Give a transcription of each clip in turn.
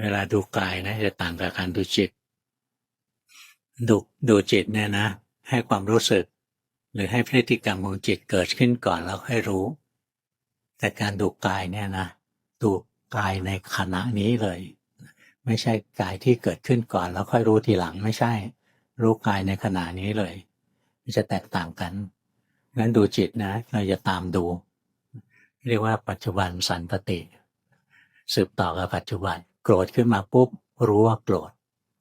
เวลาดูกายนะจะต่างกับการดูจิต ดูดูจิตเนี่ยนะ ให้ความรู้สึก หรือให้พฤติกรรมของจิตเกิดขึ้นก่อนแล้วค่อยรู้ แต่การดูกายเนี่ยนะดูกายในขณะนี้เลย ไม่ใช่กายที่เกิดขึ้นก่อนแล้วค่อยรู้ทีหลังไม่ใช่ รู้กายในขณะนี้เลยมันจะแตกต่างกันงั้นดูจิตนะเราจะตามดู เรียกว่าปัจจุบันสันตติ สืบต่อกับปัจจุบัน โกรธขึ้นมาปุ๊บรู้ว่าโกรธ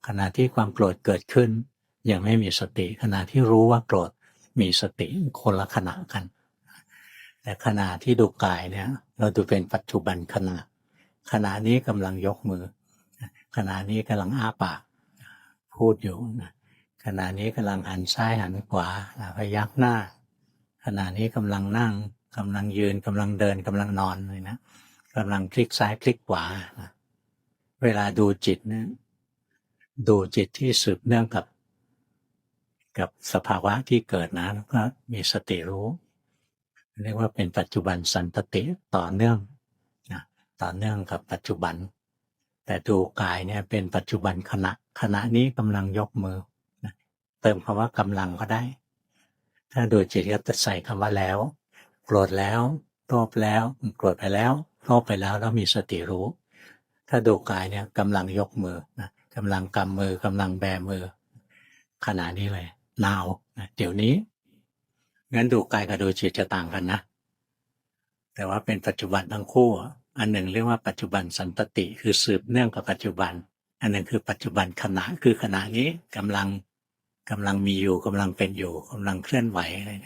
ขณะที่ความโกรธเกิดขึ้น ยังไม่มีสติ ขณะที่รู้ว่าโกรธมีสติคนละขณะกัน แต่ขณะที่ดูกายเนี่ย เราดูเป็นปัจจุบันขณะ ขณะนี้กำลังยกมือ ขณะนี้กำลังอ้าปาก พูดอยู่นะขณะนี้กำลังหันซ้ายหันขวาพยักหน้า ขณะนี้กำลังนั่งกำลังยืนกำลังเดินกำลังนอนเลยนะกำลังคลิกซ้ายคลิกขวานะ เวลาดูจิตเนี่ยดูจิตที่สืบเนื่องกับ กับสภาวะที่เกิดนะแล้วก็มีสติรู้ เรียกว่าเป็นปัจจุบันสันตติต่อเนื่องนะต่อเนื่องกับปัจจุบัน แต่ดูกายเนี่ยเป็นปัจจุบันขณะขณะนี้กำลังยกมือนะเติมคำว่ากำลังก็ได้ ถ้าดูจิตก็จะใส่คำว่าแล้วโกรธแล้วโลภแล้วโกรธไปแล้วโลภไปแล้วแล้วมีสติรู้ ถ้าดูกายเนี่ยกำลังยกมือนะกำลังกำมือกำลังแบมือ ขณะนี้เลย now นะเดี๋ยวนี้งั้นดูกายกับดูจิตจะต่างกันนะ แต่ว่าเป็นปัจจุบันทั้งคู่ อันหนึ่งเรียกว่าปัจจุบันสันตติคือสืบเนื่องกับปัจจุบัน อันหนึ่งคือปัจจุบันขณะคือขณะนี้กำลังกำลังมีอยู่กำลังเป็นอยู่กำลังเคลื่อนไหวอะไรเนี่ย